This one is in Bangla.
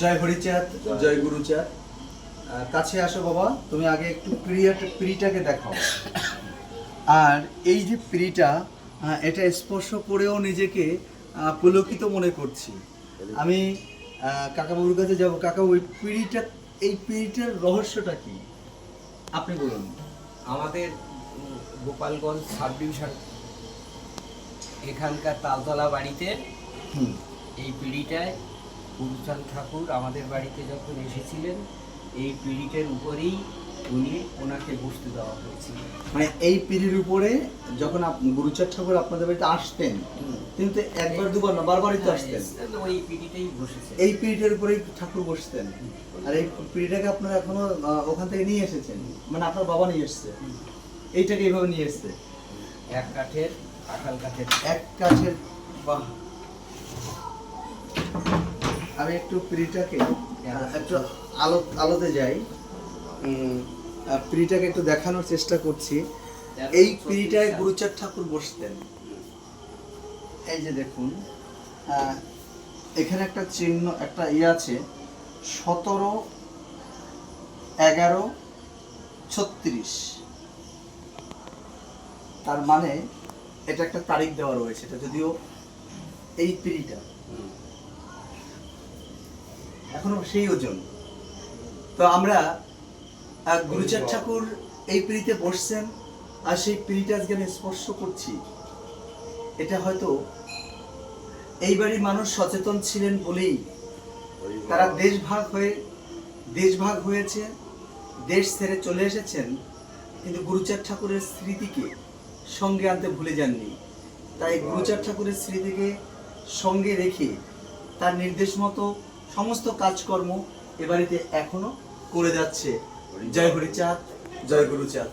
জয় হরিচাঁদ জয়। গুরুচাঁদ কাছে আসো বাবা তুমি আগে একটু প্রিয়াটা প্রিটাকে দেখাও। আর এই যে প্রিটা এটা স্পর্শ করেও নিজেকে পুলকিত মনে করছি। আমি কাকাবাবুর কাছে যাব। কাকা ওই পিড়িটা এই পিড়িটার রহস্যটা কি? আপনি বলুন। আমাদের গোপালগঞ্জ সাব ডিভিশন এখানকার তালতলা বাড়িতে এই পিঁড়িটায় গুরুচাঁদ ঠাকুর আমাদের বাড়িতে যখন এসেছিলেন এই পিঁড়িটার উপরেই উনি ওনাকে বসতে দেওয়া হয়েছিল। মানে এই পিড়ির উপরে যখন গুরুচাঁদ ঠাকুর আপনাদের বাড়িতে আসতেন কিন্তু একবার দুবার না বারবারই তো আসতেন? ওই পিঁড়িটাই বসেছে এই পিড়িটার উপরেই ঠাকুর বসতেন। আর এই পিড়িটাকে আপনারা এখনও ওখান থেকে নিয়ে এসেছেন? মানে আপনার বাবা নিয়ে এসছে? এইটাকে এইভাবে নিয়ে এসছে? এক কাঠের আঠাল কাঠের। এক কাঠের বাহ! আমি একটু প্রিটাকে, একটু আলো, আলোতে যাই। প্রিটাকে একটু দেখানোর চেষ্টা করছি। এই প্রিটায় গুরুচাঁদ ঠাকুর বসতেন। এই যে দেখুন এখানে একটা চিহ্ন, একটা ইয়ে আছে, সতেরো, এগারো, ছত্রিশ। তার মানে এটা একটা তারিখ দেওয়া রয়েছে, এটা যদিও এই পিড়িটা। এখনও সেই ওজন। তো আমরা আহ, গুরুচাঁদ ঠাকুর এই পিড়িতে বসছেন আর সেই পিড়িটা আজকে আমি স্পর্শ করছি। এটা হয়তো এই বাড়ির মানুষ সচেতন ছিলেন বলেই তারা দেশভাগ হয়ে দেশভাগ হয়েছে দেশ ছেড়ে চলে এসেছেন কিন্তু গুরুচাঁদ ঠাকুরের স্মৃতিকে সঙ্গে আনতে ভুলে যাননি। তাই গুরুচাঁদ ঠাকুরের স্মৃতিকে সঙ্গে রেখে তার নির্দেশ মতো সমস্ত কাজকর্ম এ বাড়িতে এখনও করে যাচ্ছে। জয় হরিচাঁদ জয় গুরুচাঁদ।